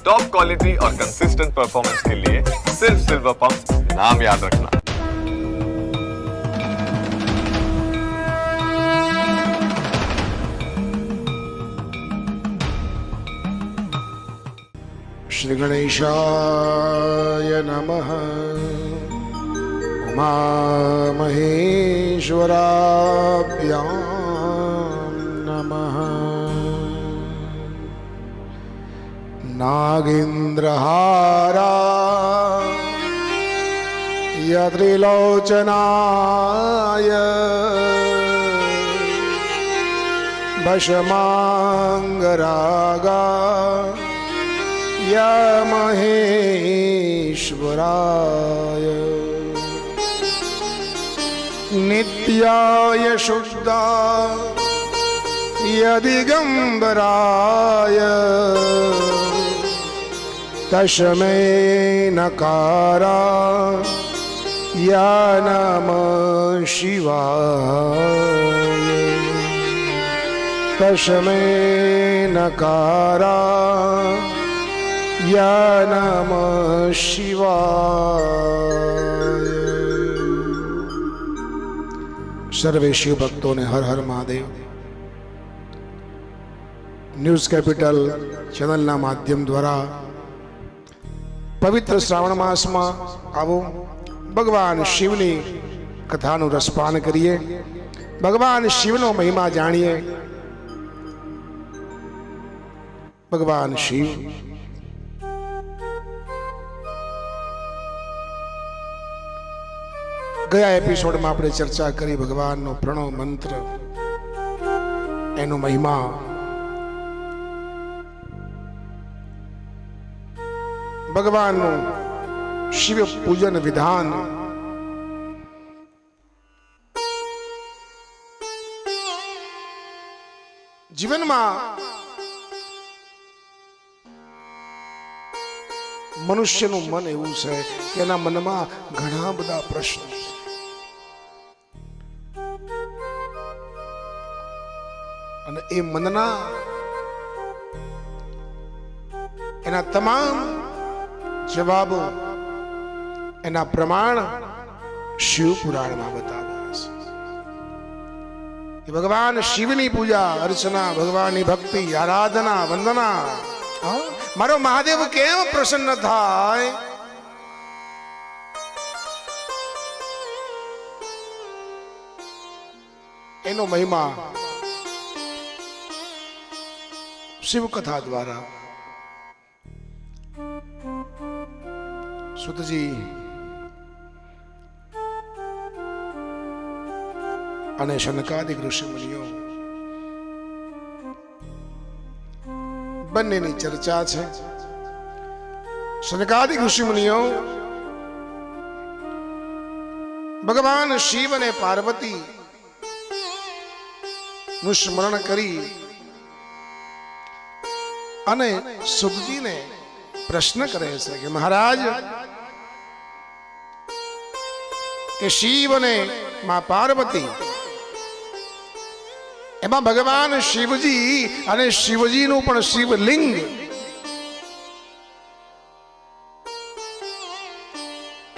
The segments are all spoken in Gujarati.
टॉप क्वालिटी और कंसिस्टेंट परफॉर्मेंस के लिए सिर्फ सिल्वर पंप नाम याद रखना श्रीगणेशाय नमः उमामहेश्वराभ्यां नमः नागेन्द्रहारा यत्रिलोचनाय भशमाङ्गरागा यमहेश्वराय नित्याय शुद्धा यदिगम्बराय તસ્મૈ નકારા યા નમ શિવાય તસ્મૈ નકારા યા નમ શિવાય સર્વે શિવ ભક્તોને હર હર મહાદેવ ન્યૂઝ કેપિટલ ચેનલના માધ્યમ દ્વારા પવિત્ર શ્રાવણ માસમાં આવો ભગવાન શિવની કથાનું રસપાન કરીએ. ભગવાન શિવનો મહિમા જાણીએ. ભગવાન શિવ. ગયા એપિસોડમાં આપણે ચર્ચા કરી ભગવાનનો પ્રણવ મંત્ર. એનો મહિમા ભગવાનનું શિવ પૂજન વિધાન. જીવનમાં મનુષ્યનું મન એવું છે કે એના મનમાં ઘણા બધા પ્રશ્નો અને એ મનના એના તમામ જવાબો એના પ્રમાણ શિવ પુરાણમાં બતાવ્યા છે ભગવાન શિવની પૂજા, અર્ચના, ભગવાનની ભક્તિ, આરાધના, વંદના. મારો મહાદેવ કેમ પ્રસન્ન થાય? એનો મહિમા શિવકથા દ્વારા સુતજી. અને શનકાદિક ઋષિ મુનિઓ બંનેની ચર્ચા છે. શનકાદિક ઋષિ મુનિઓ ભગવાન શિવ અને પાર્વતી નું સ્મરણ કરી અને સુખજીને પ્રશ્ન કરે છે કે મહારાજ કે શિવ અને માં પાર્વતી. એમાં ભગવાન શિવજી અને શિવજીનું પણ શિવલિંગ.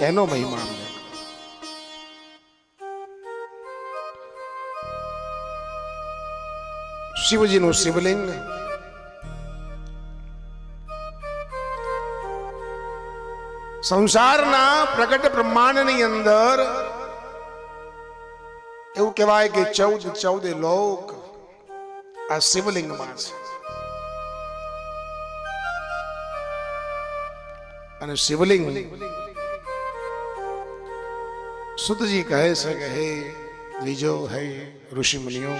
એનો મહિમા. શિવજીનું શિવલિંગ. સંસારના પ્રગટ બ્રહ્માંડની અંદર એવું કહેવાય કે ચૌદ ચૌદ લોક આ શિવલિંગમાં છે. અને શિવલિંગ સુતજી કહે છે કે હે બીજો હે ઋષિ મુનિઓ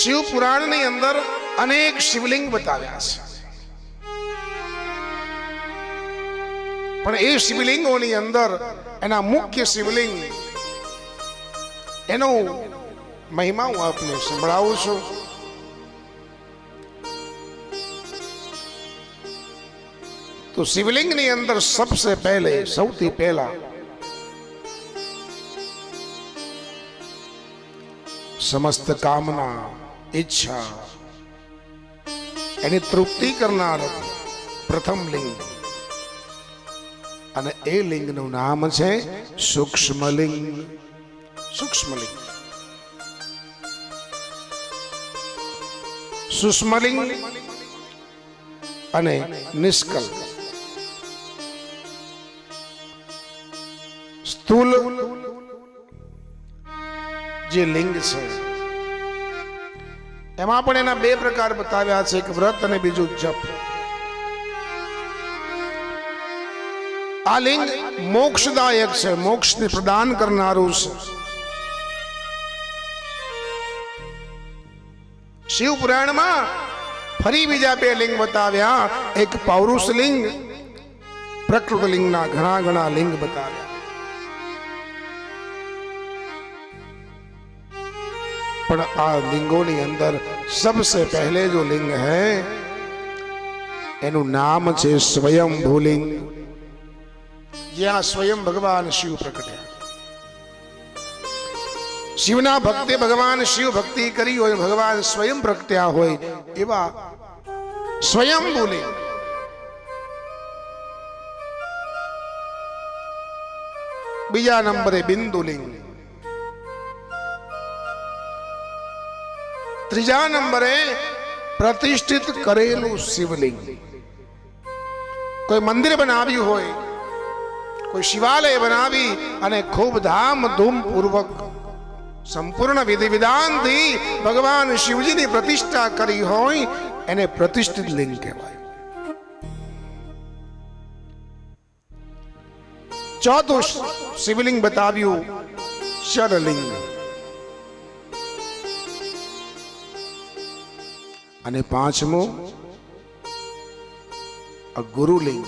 શિવ પુરાણની અંદર અનેક શિવલિંગ બતાવ્યા છે. પણ એ શિવલિંગોની અંદર, એના મુખ્ય શિવલિંગ, એનો મહિમા હું આપને સંભળાવું છું. તો શિવલિંગની અંદર સબસે પહેલે, સૌથી પહેલા, સમસ્ત કામના, ઈચ્છા, એની તૃપ્તિ કરનાર પ્રથમ લિંગ અને એ લિંગનું નામ છે સૂક્ષ્મલિંગ. સૂક્ષ્મલિંગ. સુષ્મલિંગ અને નિષ્કલ સ્થૂલ જે લિંગ છે, એમાં પણ એના બે પ્રકાર બતાવ્યા છે, એક વ્રત અને બીજું જપ. आलिंग मोक्षदायक से मोक्ष प्रदान करना से। शिव पुराण में फरी बीजा पे लिंग बताव्या, एक पौरुष लिंग, प्रकृत लिंग ना घना घना लिंग बताव्या। पर आ लिंगों के अंदर सबसे पहले जो लिंग है, एनु नाम से स्वयं भूलिंग જ્યાં સ્વયં ભગવાન શિવ પ્રગટ્યા શિવના ભક્તે ભગવાન શિવ ભક્તિ કરી હોય, ભગવાન સ્વયં પ્રગટ્યા હોય, એવા સ્વયં બોલે. બીજા નંબરે બિંદુલિંગ ત્રીજા નંબરે પ્રતિષ્ઠિત કરેલું શિવલિંગ. કોઈ મંદિર બનાવ્યું હોય કોઈ શિવાલય બનાવી અને ખૂબ ધામધૂમ પૂર્વક સંપૂર્ણ વિધિ વિધાનથી ભગવાન શિવજીની પ્રતિષ્ઠા કરી હોય, એને પ્રતિષ્ઠિત લિંગ કહેવાય. ચોથું શિવલિંગ બતાવ્યું, શરલિંગ. અને પાંચમું ગુરુલિંગ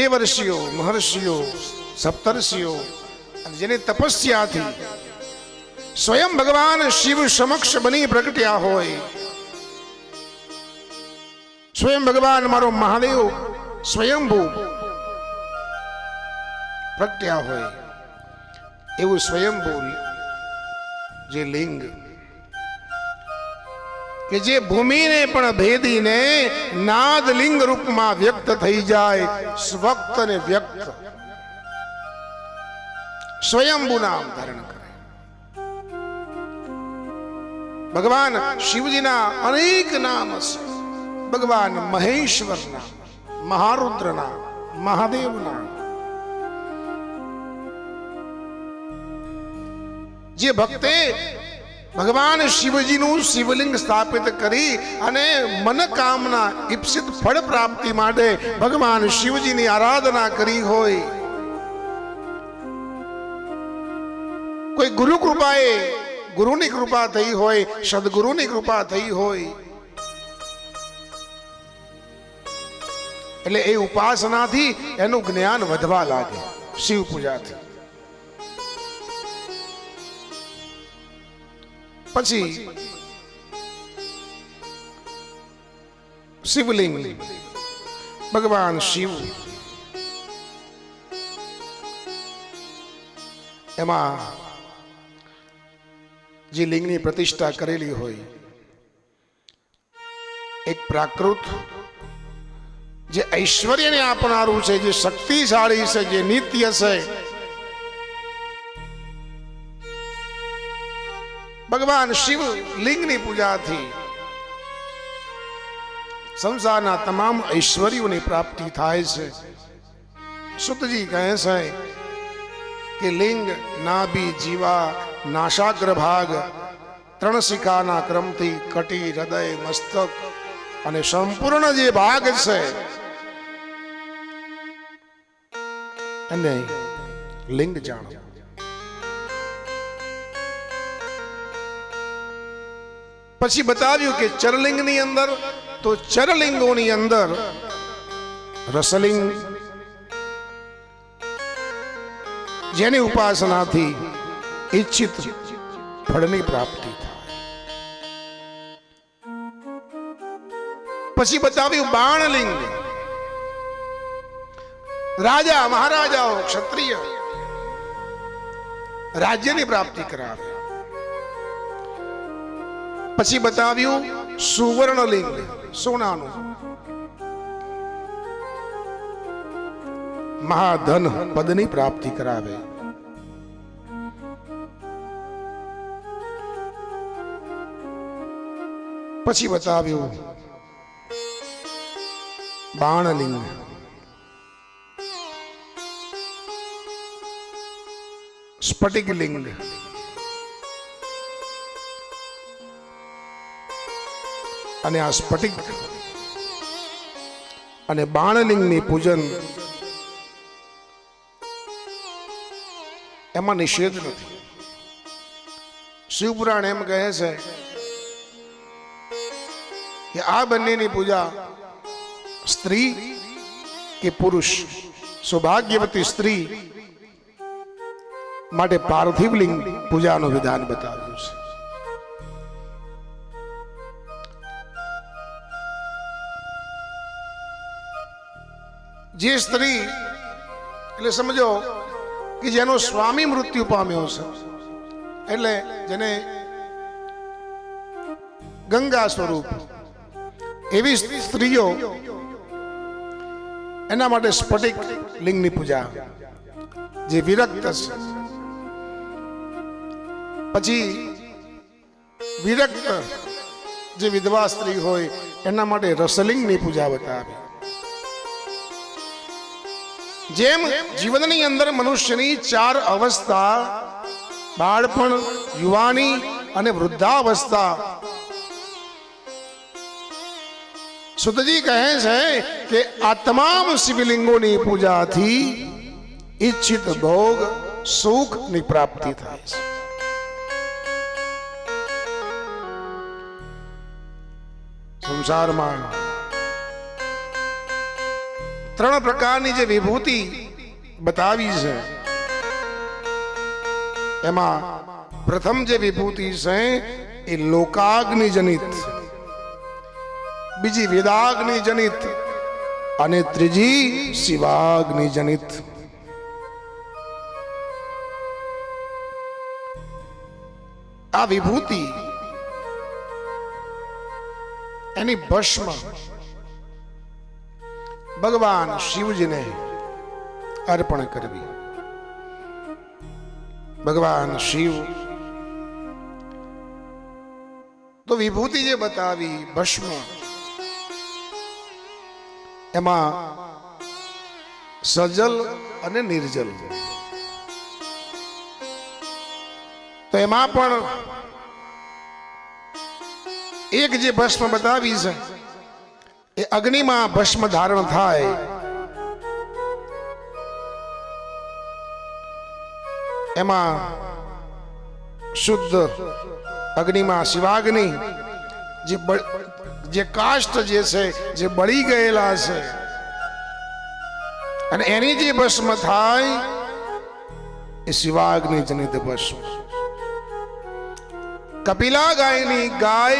દેવર્ષિઓ મહર્ષિઓ સપ્તર્ષિઓ અને જેની તપસ્યાથી સ્વયં ભગવાન શિવ સમક્ષ બની પ્રગટ્યા હોય. સ્વયં ભગવાન મારો મહાદેવ સ્વયંભૂ પ્રગટ્યા હોય. એવું સ્વયંભૂ જે લિંગ કે જે ભૂમિને પણ ભેદીને નાદલિંગ રૂપમાં વ્યક્ત થઈ જાય સ્વક્ત ને વ્યક્ત. સ્વયંભુ નામ ધારણ કરે. ભગવાન શિવજીના અનેક નામ છે ભગવાન મહેશ્વરના મહારુદ્રના મહાદેવના જે ભક્તે ભગવાન શિવજીનું શિવલિંગ સ્થાપિત કરી અને મનકામના, ઈપ્સિત ફળ પ્રાપ્તિ માટે ભગવાન શિવજીની આરાધના કરી હોય. કોઈ ગુરુ કૃપાએ ગુરુની કૃપા થઈ હોય, સદગુરુની કૃપા થઈ હોય. એટલે એ ઉપાસનાથી એનું જ્ઞાન વધવા લાગે, શિવ પૂજાથી. પછી શિવલિંગ. ભગવાન શિવ. એમાં જે લિંગની પ્રતિષ્ઠા કરેલી હોય, એક પ્રાકૃત જે ઐશ્વર્યને આપનારું છે, જે શક્તિશાળી છે, જે નિત્ય છે ભગવાન શિવ લિંગની પૂજાથી સંસારના તમામ ઐશ્વર્યોની પ્રાપ્તિ થાય છે. સુતજી કહે છે કે લિંગ, નાભી, જીવા, નાશાગ્ર ભાગ, ત્રણ શિખાના ક્રમથી કટી હૃદય, મસ્તક અને સંપૂર્ણ જે ભાગ છે, એને લિંગ જાણો. પછી બતાવ્યું કે ચરલિંગની અંદર તો ચરલિંગોની અંદર રસલિંગ જેની ઉપાસનાથી ઈચ્છિત ફળની પ્રાપ્તિ થાય પછી બતાવ્યું બાણલિંગ રાજા મહારાજાઓ ક્ષત્રિય રાજ્યની પ્રાપ્તિ કરાવે પછી બતાવ્યું સુવર્ણલિંગ સોનાનું. મહાધન પદની પ્રાપ્તિ કરાવે. પછી બતાવ્યું બાણલિંગ. સ્ફટિકલિંગ. અને આ સ્ફટિક અને બાણલિંગની પૂજન એમાં નિષેધ નથી. શિવપુરાણ એમ કહે છે કે આ બંનેની પૂજા સ્ત્રી કે પુરુષ, સૌભાગ્યવતી સ્ત્રી માટે પાર્થિવલિંગ પૂજાનું વિધાન બતાવ્યું છે. જે સ્ત્રી, એટલે સમજો કે જેનો સ્વામી મૃત્યુ પામ્યો છે, એટલે જેને ગંગા સ્વરૂપ, એવી સ્ત્રીઓ એના માટે સ્ફટિક લિંગની પૂજા, જે વિરક્ત છે. પછી વિરક્ત જે વિધવા સ્ત્રી હોય, એના માટે રસલિંગની પૂજા બતાવી. જેમ જીવનની અંદર મનુષ્યની ચાર અવસ્થા, બાળપણ, યુવાની અને વૃદ્ધાવસ્થા. સુતજી કહે છે કે આ તમામ શિવલિંગોની પૂજાથી ઈચ્છિત ભોગ સુખની પ્રાપ્તિ થાય છે. સંસારમાં ત્રણ પ્રકારની જે વિભૂતિ બતાવી છે, એમાં પ્રથમ જે વિભૂતિ છે એ લોકાગ્નિ જનિત બીજી વેદાગ્નિ જનિત અને ત્રીજી શિવાગ્નિ જનિત આ વિભૂતિ એની ભસ્મ ભગવાન શિવજીને અર્પણ કરવી. ભગવાન શિવ. તો વિભૂતિ જે બતાવી ભસ્મ, એમાં સજલ અને નિર્જલ. તો એમાં પણ એક જે ભસ્મ બતાવી છે એ અગ્નિમાં ભસ્મ ધારણ થાય. એમાં શુદ્ધ અગ્નિમાં શિવાગ્નિ, જે જે કાષ્ટ જે છે, જે બળી ગયેલા છે. અને એની જે ભસ્મ થાય, એ શિવાગ્નિ જનિત ભસ્મ. કપિલા ગાયની ગાય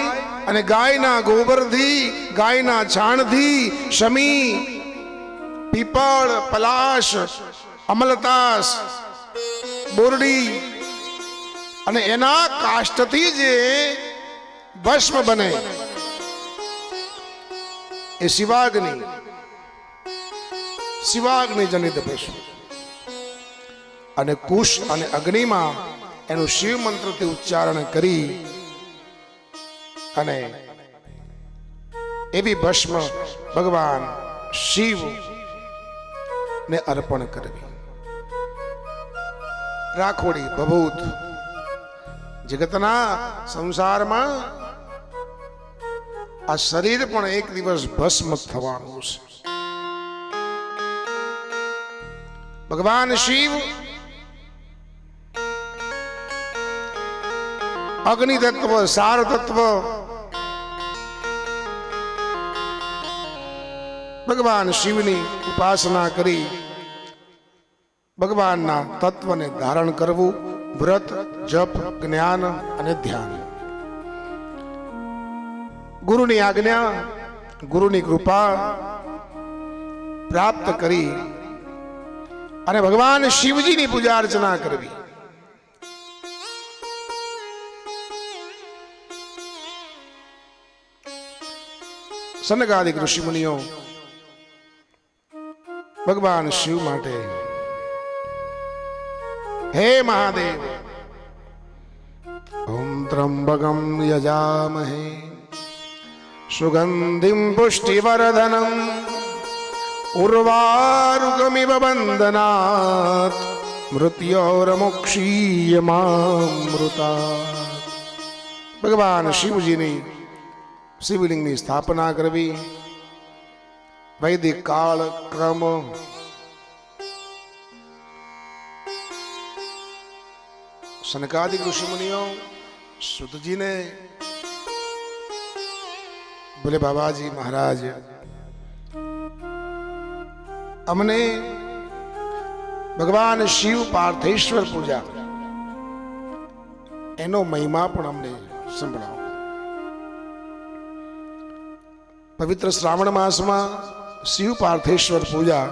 અને ગાયના ગોબરથી, ગાયના છાણથી શમી, પીપળ, પલાશ, અમલતાસ, બોરડી અને એના કાષ્ટથી જે ભસ્મ બને. એ શિવાગ્નિ. શિવાગ્નિ જનિત ભસ્મ. અને કુશ અને અગ્નિમાં એનું શિવ મંત્રથી ઉચ્ચારણ કરી અને એવી ભસ્મ ભગવાન શિવ ને અર્પણ કરવી. રાખોડી ભભૂત, જગતના સંસારમાં આ શરીર પણ એક દિવસ ભસ્મ થવાનું છે. ભગવાન શિવ અગ્નિ તત્વ સાર તત્વ ભગવાન શિવની ઉપાસના કરી ભગવાનના તત્વને ધારણ કરવું, વ્રત, જપ, જ્ઞાન અને ધ્યાન. ગુરુની આજ્ઞા, ગુરુની કૃપા પ્રાપ્ત કરી અને ભગવાન શિવજીની પૂજા અર્ચના કરવી. સનકાદિક ઋષિમુનિઓ, ભગવાન શિવ માટે, હે મહાદેવ, ઓમ ત્રંબકમ યજામહે, સુગંધિમ પુષ્ટિવર્ધનમ ઉર્વારુકમિવ બંધનાત મૃત્યોરમોક્ષીયમામૃતા ભગવાન શિવજીની શિવલિંગની સ્થાપના કરવી, વૈદિક કાળ, ક્રમ. સનકાદિક ઋષિમુનિઓ સુતજીને બોલે, બાબાજી મહારાજ, અમને ભગવાન શિવ પાર્થેશ્વર પૂજા. એનો મહિમા પણ અમને સંભળાવો. પવિત્ર શ્રાવણ માસમાં શિવ પાર્થેશ્વર પૂજા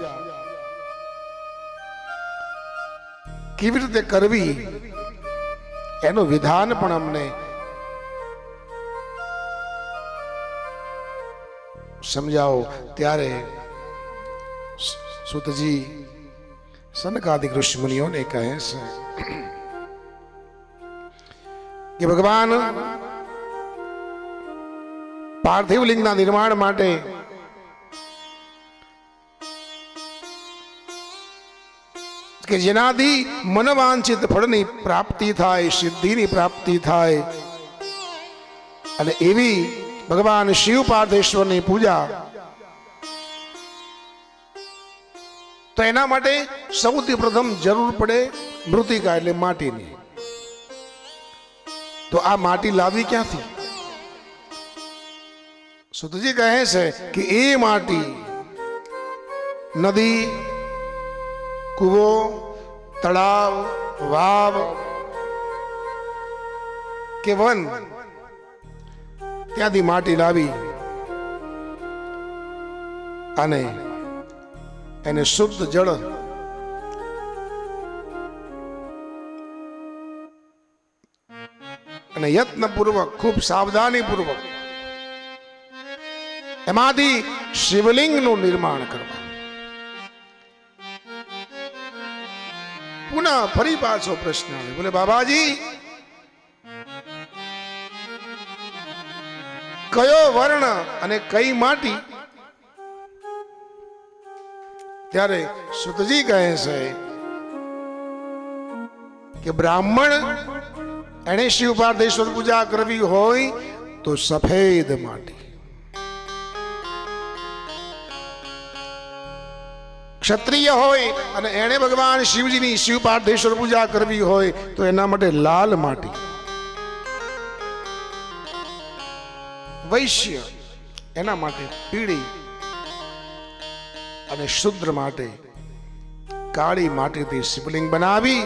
કેવી રીતે કરવી એનું વિધાન પણ અમને સમજાવો ત્યારે સુતજી સનકાદિક ઋષિમુનિઓને કહે છે કે ભગવાન પાર્થિવ લિંગના નિર્માણ માટે કે જેનાથી મનવાંછિત ફળની પ્રાપ્તિ થાય, સિદ્ધિની પ્રાપ્તિ થાય. અને એવી ભગવાન શિવ પાર્થેશ્વરની પૂજા. તો એના માટે સૌથી પ્રથમ જરૂર પડે મૃતિકા એટલે માટીની. તો આ માટી લાવી ક્યાંથી? સુતજી કહે છે કે એ માટી નદી, કૂવો, તળાવ, વાવ કે વન ત્યાંથી માટી લાવી અને એને શુદ્ધ જળ અને યત્નપૂર્વક, ખૂબ સાવધાનીપૂર્વક એમાંથી શિવલિંગનું નિર્માણ કરવા. પુનઃ ફરી પાછો પ્રશ્ન આવે. બોલે, બાબાજી, કયો વર્ણ અને કઈ માટી? ત્યારે સુતજી કહે છે કે, બ્રાહ્મણ એને શિવ પૂજા કરવી હોય તો સફેદ માટી. ક્ષત્રિય હોય અને એણે ભગવાન શિવજીની શિવ પાર્થેશ્વર પૂજા કરવી હોય તો એના માટે લાલ માટી. વૈશ્ય એના માટે પીળી અને શુદ્ર માટે કાળી માટીથી શિવલિંગ બનાવી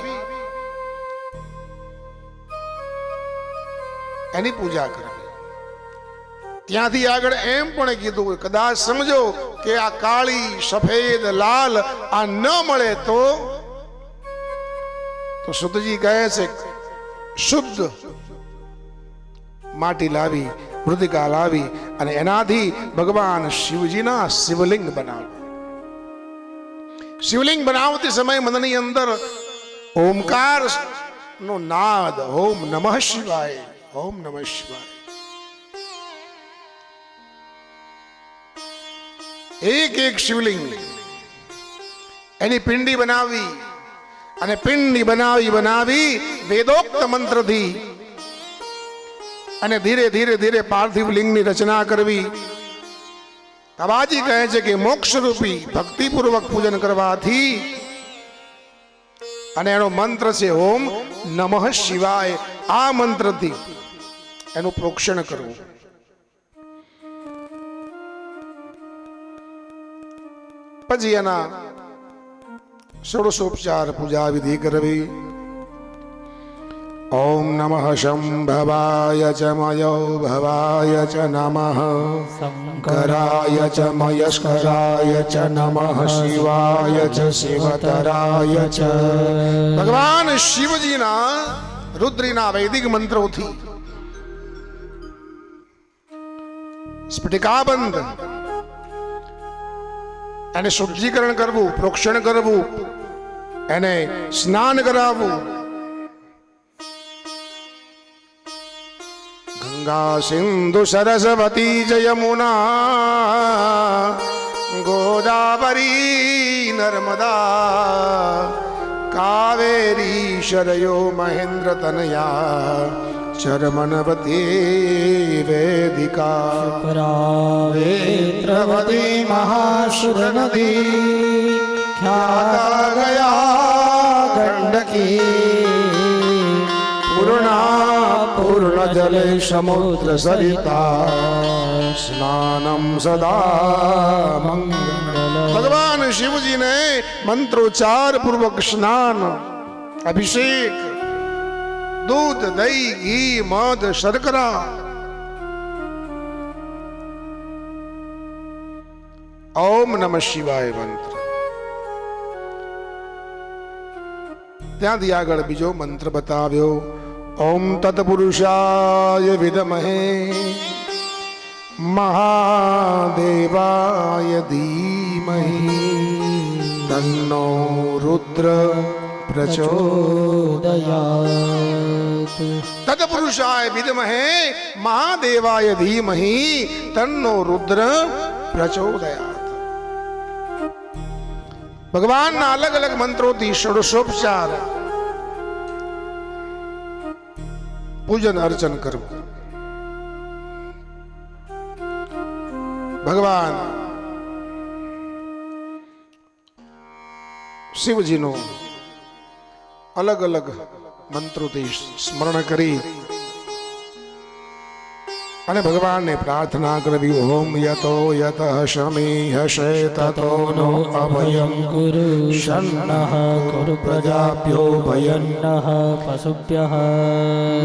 એની પૂજા કરવી. ત્યાંથી આગળ એમ પણ કીધું કદાચ સમજો કે આ કાળી, સફેદ, લાલ આ ન મળે તો? તો શુદ્ધજી કહે છે, શુદ્ધ માટી લાવી મૃતિકા લાવી અને એનાથી ભગવાન શિવજીના શિવલિંગ બનાવ. શિવલિંગ બનાવતી સમય મનની અંદર ઓમકાર નો નાદ, ઓમ નમઃ શિવાય, ઓમ નમઃ શિવાય. એક એક શિવલિંગ. એની પિંડી બનાવી અને પિંડી બનાવી બનાવી વેદોક્ત મંત્રથી અને ધીરે ધીરે ધીરે પાર્થિવ લિંગની રચના કરવી. બાબાજી કહે છે કે મોક્ષ રૂપી ભક્તિપૂર્વક પૂજન કરવાથી અને એનો મંત્ર છે, ઓમ નમઃ શિવાય. આ મંત્રથી એનું પ્રોક્ષણ કરવું. પછી એના ષોડશોપચાર પૂજા વિધિ કરવી. ઓમ નમઃ શંભવાય ચ મયો ભવાય ચ નમઃ. શંકરાય ચ મયસ્કરાય ચ નમઃ. શિવાય ચ શિવતરાય ચ. ભગવાન શિવજીના રુદ્રીના વૈદિક મંત્રોથી સ્ફટિકાબંધ એને શુદ્ધિકરણ કરવું, પ્રોક્ષણ કરવું, એને સ્નાન કરાવવું. ગંગા સિંધુ સરસ્વતી જય યમુના ગોદાવરી નર્મદા, કાવેરી શરયો મહેન્દ્ર તનયા નદી ખ્યાતા ગયા ગંડકી પૂર્ણા પૂર્ણ જલે સમુદ્ર સરિતા સ્નાનમ સદા મંગલ ભગવાન શિવજીને મંત્રોચ્ચાર પૂર્વક સ્નાન અભિષેક દૂધ, દહીં, ઘી, મધ, શર્કરા. ઓમ નમ શિવાય મંત્ર. ત્યાંથી આગળ બીજો મંત્ર બતાવ્યો. ઓમ તત્પુરુષાય વિદમહે. મહાદેવાય ધીમહિ. તન્નો રુદ્ર. પ્રચોદયાત ઉદયાત તત્પુરુષાય વિદમહે મહાદેવાય ધીમહિ તન્નો રુદ્ર પ્રચોદયાત ભગવાનના અલગ અલગ મંત્રોથી ષોડશોપચાર પૂજન અર્ચન કરવું ભગવાન શિવજીનું અલગ અલગ મંત્રોથી સ્મરણ કરી અને ભગવાનને પ્રાર્થના કરવી. ઓમ યતો યત શમી હશે તતો નો અભયમ. ગુરુ શન્નઃ ગુરુ પ્રજાભ્યો ભયન્નઃ પશુભ્યઃ.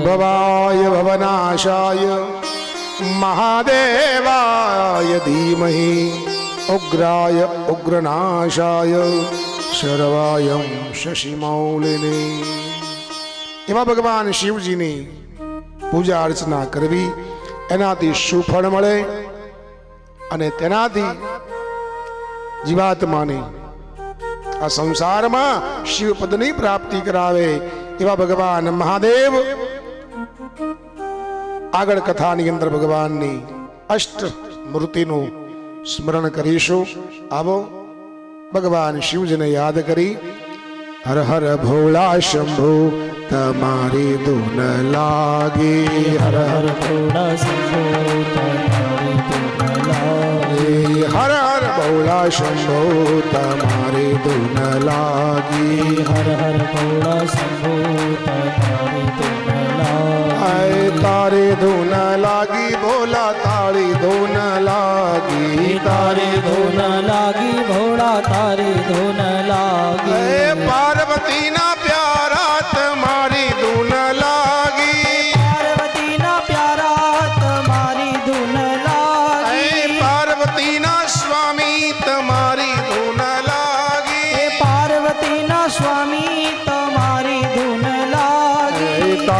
ભવાય ભવનાશાય. મહાદેવાય ધીમહિ. ઉગ્રાય ઉગ્રનાશાય. શર્વાયમ શશિમૌલિને એવા ભગવાન શિવજીની પૂજા અર્ચના કરવી એનાથી સુફળ મળે અને તેનાથી જીવાત્માની આ સંસારમાં શિવપદની પ્રાપ્તિ કરાવે એવા ભગવાન મહાદેવ આગળ કથાની અંદર ભગવાનની અષ્ટ મૂર્તિનું સ્મરણ કરીશું આવો ભગવાન શિવજીને યાદ કરી, હર હર ભોળા શંભુ, તમારી ધૂન લાગી. હર હર ભોળા શંભુ, તમારી તુમલા હર હર ભોળા શંભુ, તમારી ધૂન લાગી. હર હર ભોળા શંભુ, તમારી તારી ધૂન લાગી ભોલા તારી ધૂન લાગી તારે ધૂન લાગી ભોળા તારી ધૂન લાગી. પાર્વતીના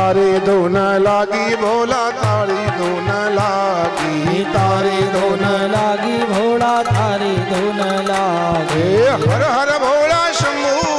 તારી ધૂન લાગી ભોલા તારી ધૂન લાગી. તારી ધૂન લાગી ભોળા તારી ધૂન લાગી. હર હર ભોળા શંભુ